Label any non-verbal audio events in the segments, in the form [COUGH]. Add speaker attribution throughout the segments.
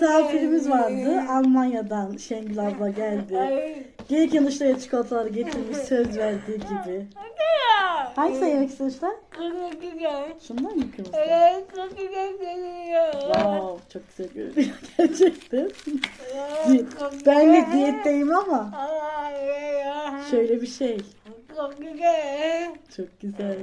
Speaker 1: misafirimiz vardı. Almanya'dan Şengül abla geldi. Gelirken işte çikolataları getirmiş söz verdiği gibi. Hangisini yemek istiyorsun? Şundan mı kırmızı? Wow, çok güzel görünüyor [LAUGHS] gerçekten. Ben de diyetteyim ama şöyle bir şey. Çok güzel.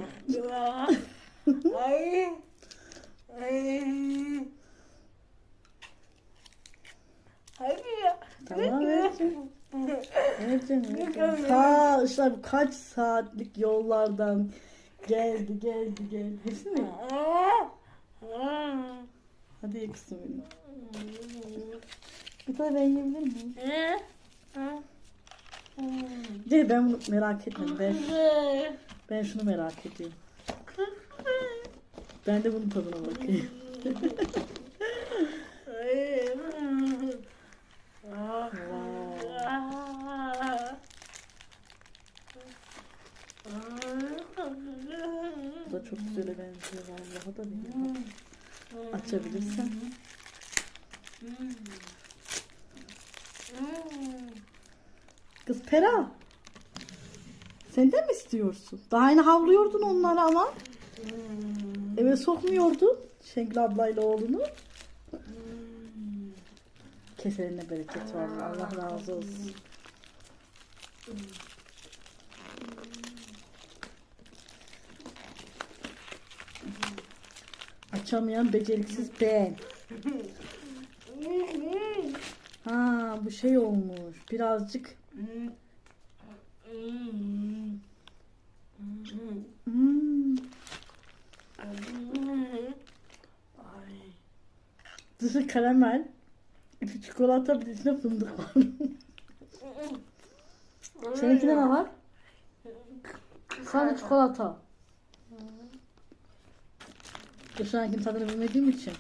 Speaker 1: Tamam vereceğim. Vereceğim, vereceğim. Ta işte kaç saatlik yollardan geldi geldi geldi. Hepsi mi? Hadi ye kızım benim. Bir tane ben yiyebilir miyim? De ben bunu merak etmedim. Ben, ben şunu merak ediyorum. Ben de bunun tadına bakayım. [LAUGHS] Bu da çok güzele benziyor. Vallahi da bilmiyorum. Açabilirsen. Kız Pera. Sen de mi istiyorsun? Daha yeni havlıyordun onları ama. Eve sokmuyordun. Şengül ablayla oğlunu. Keseline bereket var. Allah razı olsun. Açamayan beceriksiz ben. Ha bu şey olmuş. Birazcık hmm, dışı [LAUGHS] karamel. içi çikolata bir de içinde fındık var. Seninkinde ne var? Sadece çikolata. Dışarıdakinin tadını bilmediğim için.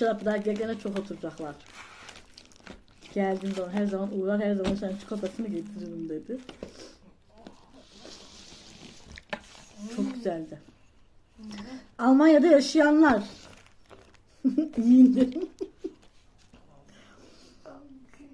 Speaker 1: İnşallah bir daha gelene çok oturacaklar. Geldiğim zaman her zaman uğrar, her zaman sen çikolatasını getiririm dedi. Çok güzeldi. Almanya'da yaşayanlar. [LAUGHS] Yiyin dedim.